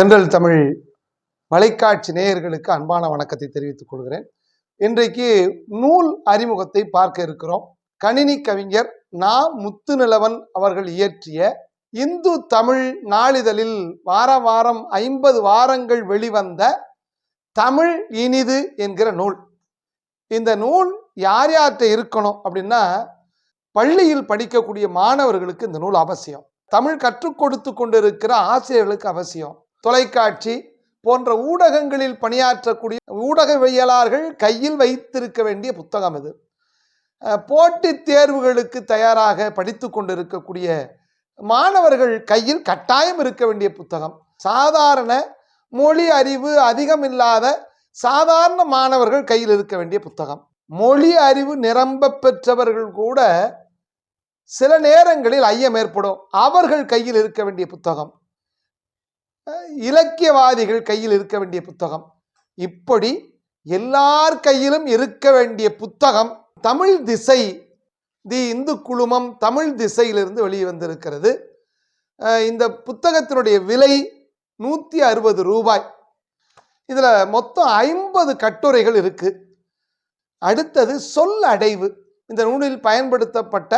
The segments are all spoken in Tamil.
தென்றல் தமிழ் வலைக்காட்சி நேயர்களுக்கு அன்பான வணக்கத்தை தெரிவித்துக் கொள்கிறேன். இன்றைக்கு நூல் அறிமுகத்தை பார்க்க இருக்கிறோம். கணினி கவிஞர் நா. முத்துநிலவன் அவர்கள் இயற்றிய இந்து தமிழ் நாளிதழில் வார வாரம் ஐம்பது வாரங்கள் வெளிவந்த தமிழ் இனிது என்கிற நூல். இந்த நூல் யார் யார்கிட்ட இருக்கணும் அப்படின்னா பள்ளியில் படிக்கக்கூடிய மாணவர்களுக்கு இந்த நூல் அவசியம். தமிழ் கற்றுக் கொடுத்து கொண்டிருக்கிற ஆசிரியர்களுக்கு அவசியம். தொலைக்காட்சி போன்ற ஊடகங்களில் பணியாற்றக்கூடிய ஊடகவியலாளர்கள் கையில் வைத்திருக்க வேண்டிய புத்தகம் இது. போட்டித் தேர்வுகளுக்கு தயாராக படித்து கொண்டிருக்கக்கூடிய மாணவர்கள் கையில் கட்டாயம் இருக்க வேண்டிய புத்தகம். சாதாரண மொழி அறிவு அதிகம் இல்லாத சாதாரண மாணவர்கள் கையில் இருக்க வேண்டிய புத்தகம். மொழி அறிவு நிரம்ப பெற்றவர்கள் கூட சில நேரங்களில் ஐயம் ஏற்படும். அவர்கள் கையில் இருக்க வேண்டிய புத்தகம். இலக்கியவாதிகள் கையில் இருக்க வேண்டிய புத்தகம். இப்படி எல்லார் கையிலும் இருக்க வேண்டிய புத்தகம் தமிழ் திசை தி இந்து குழுமம் தமிழ் திசையிலிருந்து வெளியே வந்திருக்கிறது. இந்த புத்தகத்தினுடைய விலை நூற்றி அறுபது ரூபாய். இதில் மொத்தம் ஐம்பது கட்டுரைகள் இருக்கு. அடுத்தது சொல் அடைவு இந்த நூலில் பயன்படுத்தப்பட்ட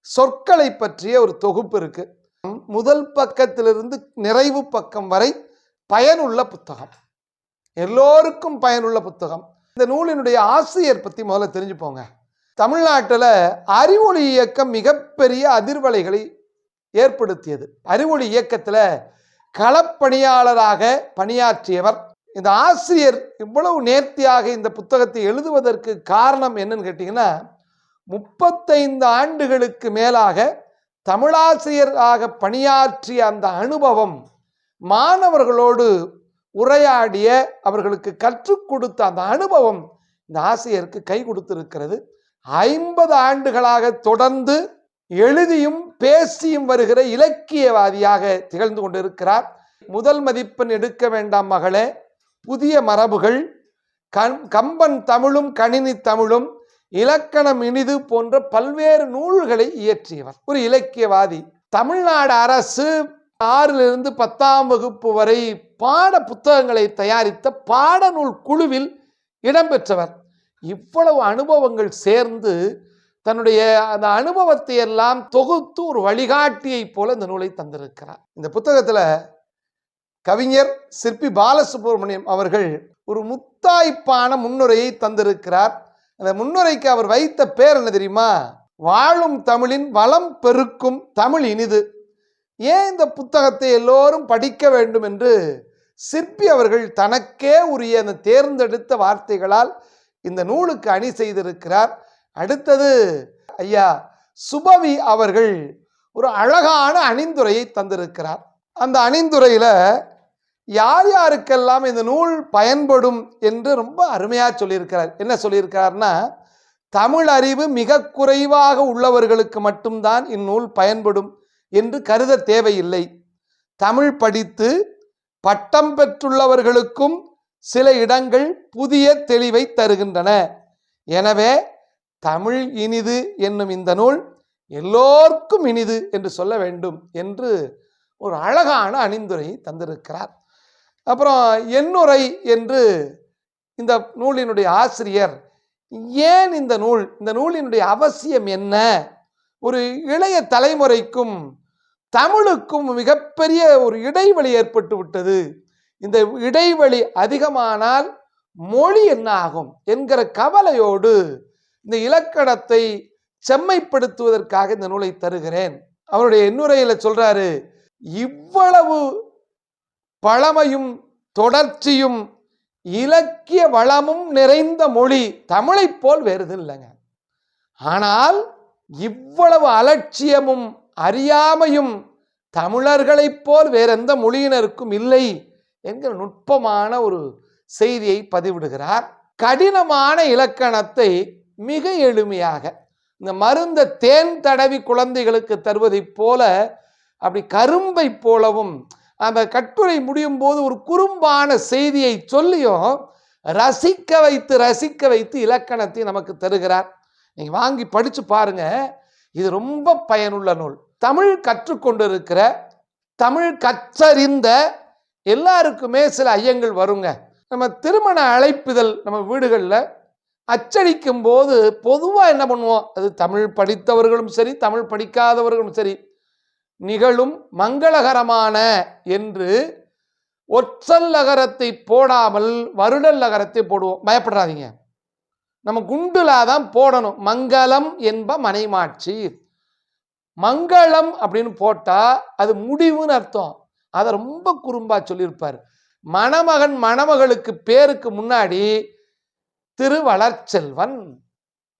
சொற்களை பற்றிய ஒரு தொகுப்பு இருக்குது முதல் பக்கத்திலிருந்து நிறைவு பக்கம் வரை பயனுள்ள புத்தகம். எல்லோருக்கும் பயனுள்ள புத்தகம். இந்த நூலினுடைய ஆசிரியர் பற்றி முதல்ல தெரிஞ்சுப்போங்க. தமிழ்நாட்டில் அறிவொளி இயக்கம் மிகப்பெரிய அதிர்வலைகளை ஏற்படுத்தியது. அறிவொளி இயக்கத்தில் களப்பணியாளராக பணியாற்றியவர். இந்த ஆசிரியர் இவ்வளவு நேர்த்தியாக இந்த புத்தகத்தை எழுதுவதற்கு காரணம் என்னன்னு கேட்டிங்கன்னா முப்பத்தைந்து ஆண்டுகளுக்கு மேலாக தமிழாசிரியராக பணியாற்றிய அந்த அனுபவம் மாணவர்களோடு உரையாடிய அவர்களுக்கு கற்றுக் கொடுத்த அந்த அனுபவம் இந்த ஆசிரியருக்கு கை கொடுத்திருக்கிறது. ஐம்பது ஆண்டுகளாக தொடர்ந்து எழுதியும் பேசியும் வருகிற இலக்கியவாதியாக திகழ்ந்து கொண்டிருக்கிறார். முதல் மதிப்பெண் எடுக்க வேண்டாம் மகளே. புதிய மரபுகள். கண் கம்பன் தமிழும் கணினி தமிழும். இலக்கணம் இனிது போன்ற பல்வேறு நூல்களை இயற்றியவர். ஒரு இலக்கியவாதி. தமிழ்நாடு அரசு ஆறிலிருந்து பத்தாம் வகுப்பு வரை பாட புத்தகங்களை தயாரித்த பாடநூல் குழுவில் இடம்பெற்றவர். இவ்வளவு அனுபவங்கள் சேர்ந்து தன்னுடைய அந்த அனுபவத்தை எல்லாம் தொகுத்து ஒரு வழிகாட்டியைப் போல இந்த நூலை தந்திருக்கிறார். இந்த புத்தகத்தில் கவிஞர் சிற்பி பாலசுப்ரமணியம் அவர்கள் ஒரு முத்தாய்ப்பான முன்னுரையை தந்திருக்கிறார். அந்த முன்னுரைக்கு அவர் வைத்த பேர் என்ன தெரியுமா? வாழும் தமிழின் வளம் பெருக்கும் தமிழ் இனிது. ஏன் இந்த புத்தகத்தை எல்லோரும் படிக்க வேண்டும் என்று சிற்பி அவர்கள் தனக்கே உரிய அந்த தேர்ந்தெடுத்த வார்த்தைகளால் இந்த நூலுக்கு அணி செய்திருக்கிறார். அடுத்தது ஐயா சுபவி அவர்கள் ஒரு அழகான அணிந்துரையை தந்திருக்கிறார். அந்த அணிந்துரையில் யார் யாருக்கெல்லாம் இந்த நூல் பயன்படும் என்று ரொம்ப அருமையாக சொல்லியிருக்கிறார். என்ன சொல்லியிருக்கிறார்னா தமிழ் அறிவு மிக குறைவாக உள்ளவர்களுக்கு மட்டும்தான் இந்நூல் பயன்படும் என்று கருத தேவையில்லை. தமிழ் படித்து பட்டம் பெற்றுள்ளவர்களுக்கும் சில இடங்கள் புதிய தெளிவை தருகின்றன. எனவே தமிழ் இனிது என்னும் இந்த நூல் எல்லோருக்கும் இனிது என்று சொல்ல வேண்டும் என்று ஒரு அழகான அணிந்துரையை தந்திருக்கிறார். அப்புறம் எண்ணுரை என்று இந்த நூலினுடைய ஆசிரியர் ஏன் இந்த நூல்? இந்த நூலினுடைய அவசியம் என்ன? ஒரு இளைய தலைமுறைக்கும் தமிழுக்கும் மிகப்பெரிய ஒரு இடைவெளி ஏற்பட்டு விட்டது. இந்த இடைவெளி அதிகமானால் மொழி என்ன ஆகும் என்கிற கவலையோடு இந்த இலக்கணத்தை செம்மைப்படுத்துவதற்காக இந்த நூலை தருகிறேன். அவருடைய எண்ணுரையில் சொல்றாரு இவ்வளவு பழமையும் தொடர்ச்சியும் இலக்கிய வளமும் நிறைந்த மொழி தமிழைப் போல் வேறுது இல்லைங்க. ஆனால் இவ்வளவு அலட்சியமும் அறியாமையும் தமிழர்களைப் போல் வேறெந்த மொழியினருக்கும் இல்லை என்கிற நுட்பமான ஒரு செய்தியை பதிவிடுகிறார். கடினமான இலக்கணத்தை மிக எளிமையாக இந்த மருந்த தேன் தடவி குழந்தைகளுக்கு தருவதைப் போல அப்படி கரும்பை போலவும் அந்த கட்டுரை முடியும் போது ஒரு குறும்பான செய்தியை சொல்லியும் ரசிக்க வைத்து ரசிக்க வைத்து இலக்கணத்தை நமக்கு தருகிறார். நீங்கள் வாங்கி படித்து பாருங்க. இது ரொம்ப பயனுள்ள நூல். தமிழ் கற்றுக்கொண்டிருக்கிற தமிழ் கற்றறிந்த எல்லாருக்குமே சில ஐயங்கள் வருங்க. நம்ம திருமண அழைப்பிதழ் நம்ம வீடுகளில் அச்சடிக்கும் போது பொதுவாக என்ன பண்ணுவோம்? அது தமிழ் படித்தவர்களும் சரி தமிழ் படிக்காதவர்களும் சரி நிகழும் மங்களகரமான என்று ஒற்றல் நகரத்தை போடாமல் வருடல் நகரத்தை போடுவோம். பயப்படாதீங்க. நம்ம குண்டுலா தான் போடணும். மங்களம் என்ப மனைமாட்சி. மங்களம் அப்படின்னு போட்டா அது முடிவுன்னு அர்த்தம். அதை ரொம்ப குறும்பா சொல்லியிருப்பார். மணமகன் மணமகளுக்கு பேருக்கு முன்னாடி திருவளர்ச்செல்வன்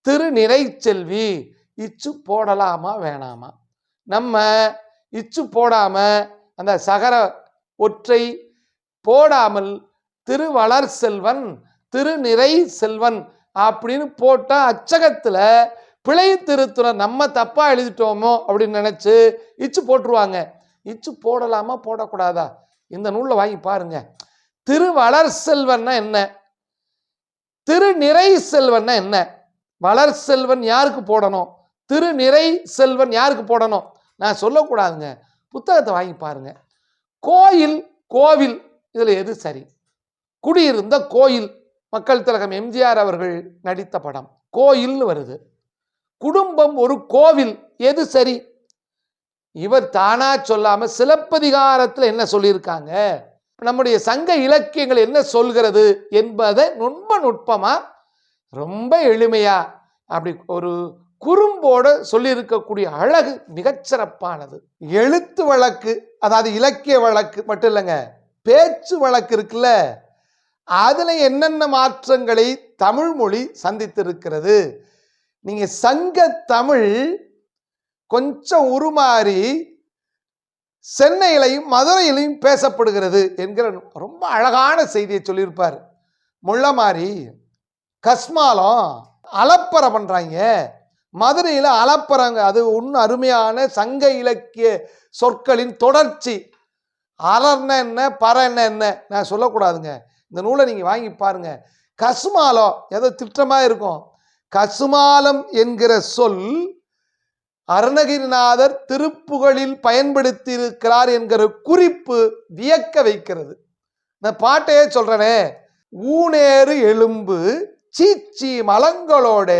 திரு நிறைச்செல்வி இச்சு போடலாமா வேணாமா? நம்ம இச்சு போடாம அந்த சகர ஒற்றை போடாமல் திருவளர் செல்வன் திருநிறை செல்வன் அப்படின்னு போட்டால் அச்சகத்தில் பிழை திருத்துறை நம்ம தப்பாக எழுதிட்டோமோ அப்படின்னு நினச்சி இச்சு போட்டுருவாங்க. இச்சு போடலாமா போடக்கூடாதா? இந்த நூலில் வாங்கி பாருங்க. திருவளர் செல்வன்னா என்ன? திருநிறை செல்வன்னா என்ன? வளர் செல்வன் யாருக்கு போடணும்? திருநிறை செல்வன் யாருக்கு போடணும்? நான் சொல்லக்கூடாதுங்க. புத்தகத்தை வாங்கி பாருங்க. கோயில் கோவில் இதில் எது சரி? குடியிருந்த கோயில் மக்கள் திலகம் எம்ஜிஆர் அவர்கள் நடித்த படம். கோயில்னு வருது. குடும்பம் ஒரு கோவில் எது சரி? இவர் தானா சொல்லாம சிலப்பதிகாரத்தில் என்ன சொல்லியிருக்காங்க? நம்முடைய சங்க இலக்கியங்கள் என்ன சொல்கிறது என்பதை ரொம்ப நுட்பமா ரொம்ப எளிமையா அப்படி ஒரு குறும்போட சொல்லியிருக்கக்கூடிய அழகு மிகச்சிறப்பானது. எழுத்து வழக்கு அதாவது இலக்கிய வழக்கு மட்டும் இல்லைங்க பேச்சு வழக்கு இருக்குல்ல அதில் என்னென்ன மாற்றங்களை தமிழ் மொழி சந்தித்திருக்கிறது? நீங்கள் சங்க தமிழ் கொஞ்சம் உருமாறி சென்னையிலையும் மதுரையிலையும் பேசப்படுகிறது என்கிற ரொம்ப அழகான செய்தியை சொல்லியிருப்பார். முள்ளமாரி கஸ்மாலம் அலப்பறை பண்ணுறாங்க மதுரையில் அலப்பறாங்க அது இன்னும் அருமையான சங்க இலக்கிய சொற்களின் தொடர்ச்சி. அலர்ன என்ன பறன என்ன நான் சொல்லக்கூடாதுங்க. இந்த நூலை நீங்கள் வாங்கி பாருங்க. கசுமாலம் ஏதோ திட்டமாக இருக்கும். கசுமாலம் என்கிற சொல் அருணகிரிநாதர் திருப்புகழில் பயன்படுத்தியிருக்கிறார் என்கிற குறிப்பு வியக்க வைக்கிறது. இந்த பாட்டையே சொல்றனே. ஊனேறு எலும்பு சீச்சி மலங்களோட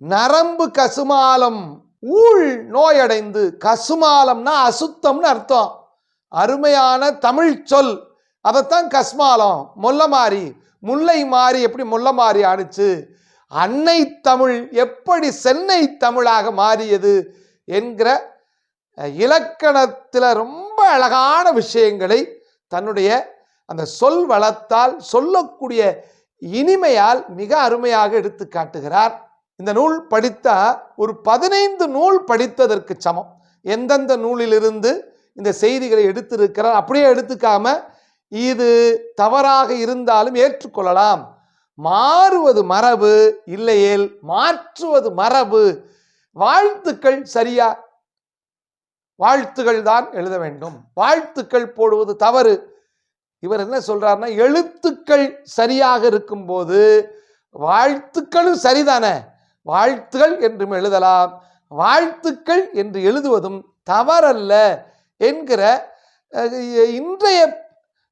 நரம்பு கசுமாலம் ஊழ் நோயடைந்து கசுமாலம்னா அசுத்தம்னு அர்த்தம். அருமையான தமிழ் சொல். அதைத்தான் கஸ்மாலம் முல்லை மாறி முல்லை மாறி எப்படி முல்லை மாறி ஆணுச்சு? அன்னை தமிழ் எப்படி சென்னை தமிழாக மாறியது என்கிற இலக்கணத்தில் ரொம்ப அழகான விஷயங்களை தன்னுடைய அந்த சொல் வளத்தால் சொல்லக்கூடிய இனிமையால் மிக அருமையாக எடுத்து காட்டுகிறார். இந்த நூல் படித்த ஒரு பதினைந்து நூல் படித்ததற்கு சமம். எந்தெந்த நூலிலிருந்து இந்த செய்திகளை எடுத்திருக்கிறார் அப்படியே எடுத்துக்காம இது தவறாக இருந்தாலும் ஏற்றுக்கொள்ளலாம். மாறுவது மரபு இல்லையேல் மாற்றுவது மரபு. வாழ்த்துக்கள் சரியா? வாழ்த்துகள் தான் எழுத வேண்டும். வாழ்த்துக்கள் போடுவது தவறு. இவர் என்ன சொல்றாருன்னா எழுத்துக்கள் சரியாக இருக்கும்போது வாழ்த்துக்களும் சரிதானே? வாழ்த்துகள் என்றும் எழுதலாம். வாழ்த்துக்கள் என்று எழுதுவதும் தவறல்ல என்கிற இன்றைய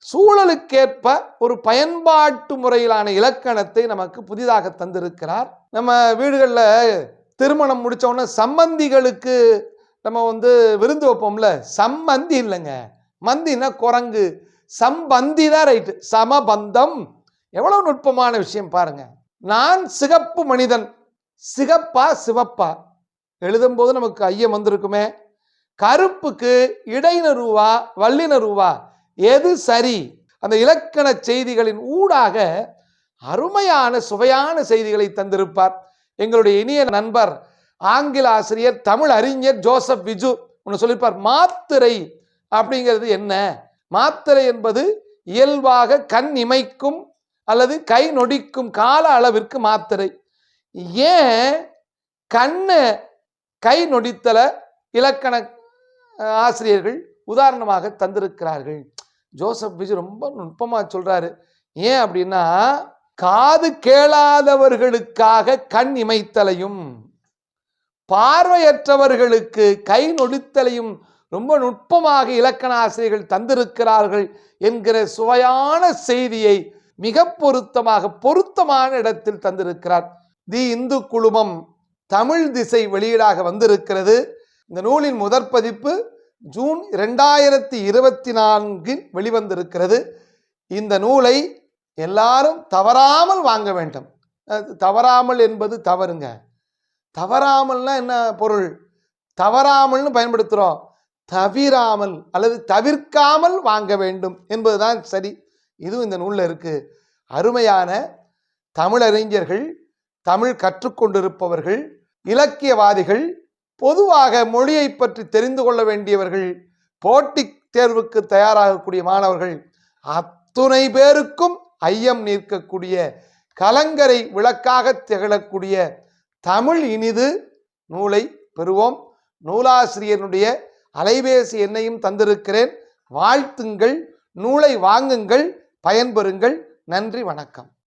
சூழலுக்கேற்ப ஒரு பயன்பாட்டு முறையிலான இலக்கணத்தை நமக்கு புதிதாக தந்திருக்கிறார். நம்ம வீடுகளில் திருமணம் முடிச்ச சம்மந்திகளுக்கு சம்பந்திகளுக்கு நம்ம வந்து விருந்து வைப்போம்ல சம்மந்தி இல்லைங்க. மந்தினா குரங்கு. சம்பந்தி தான் ரைட்டு சமபந்தம். எவ்வளோ நுட்பமான விஷயம் பாருங்க. நான் சிகப்பு மனிதன் சிகப்பா சிவப்பா. எழுதும்போது நமக்கு ஐயம் வந்திருக்குமே. கருப்புக்கு இடைநருவா வல்லினருவா எது சரி? அந்த இலக்கண செய்திகளின் ஊடாக அருமையான சுவையான செய்திகளை தந்திருப்பார். எங்களுடைய இனிய நண்பர் ஆங்கில ஆசிரியர் தமிழ் அறிஞர் ஜோசப் விஜு ஒன்று சொல்லியிருப்பார் மாத்திரை அப்படிங்கிறது என்ன? மாத்திரை என்பது இயல்பாக கண் இமைக்கும் அல்லது கை நொடிக்கும் கால அளவிற்கு மாத்திரை. ஏன் கண்ணு கை நொடித்தல இலக்கண ஆசிரியர்கள் உதாரணமாக தந்திருக்கிறார்கள்? ஜோசப் விஜய் ரொம்ப நுட்பமாக சொல்றாரு. ஏன் அப்படின்னா காது கேளாதவர்களுக்காக கண் இமைத்தலையும் பார்வையற்றவர்களுக்கு கை நொடித்தலையும் ரொம்ப நுட்பமாக இலக்கண ஆசிரியர்கள் தந்திருக்கிறார்கள் என்கிற சுவையான செய்தியை மிக பொருத்தமாக பொருத்தமான இடத்தில் தந்திருக்கிறார். தி இந்து குழுமம் தமிழ் திசை வெளியீடாக வந்திருக்கிறது. இந்த நூலின் முதற் பதிப்பு ஜூன் இரண்டாயிரத்தி இருபத்தி நான்கில் வெளிவந்திருக்கிறது. இந்த நூலை எல்லாரும் தவறாமல் வாங்க வேண்டும். அது தவறாமல் என்பது தவறுங்க. தவறாமல்னா என்ன பொருள்? தவறாமல்னு பயன்படுத்துகிறோம் தவிராமல் அல்லது தவிர்க்காமல் வாங்க வேண்டும் என்பதுதான் சரி. இதுவும் இந்த நூலில் இருக்குது அருமையான தமிழறிஞர்கள் தமிழ் கற்றுக்கொண்டிருப்பவர்கள் இலக்கியவாதிகள் பொதுவாக மொழியை பற்றி தெரிந்து கொள்ள வேண்டியவர்கள் போட்டித் தேர்வுக்கு தயாராகக்கூடிய மாணவர்கள் அத்துணை பேருக்கும் ஐயம் நிற்கக்கூடிய கலங்கரை விளக்காக திகழக்கூடிய தமிழ் இனிது நூலை பெறுவோம். நூலாசிரியனுடைய அலைபேசி எண்ணையும் தந்திருக்கிறேன். வாழ்த்துங்கள் நூலை வாங்குங்கள் பயன்பெறுங்கள். நன்றி வணக்கம்.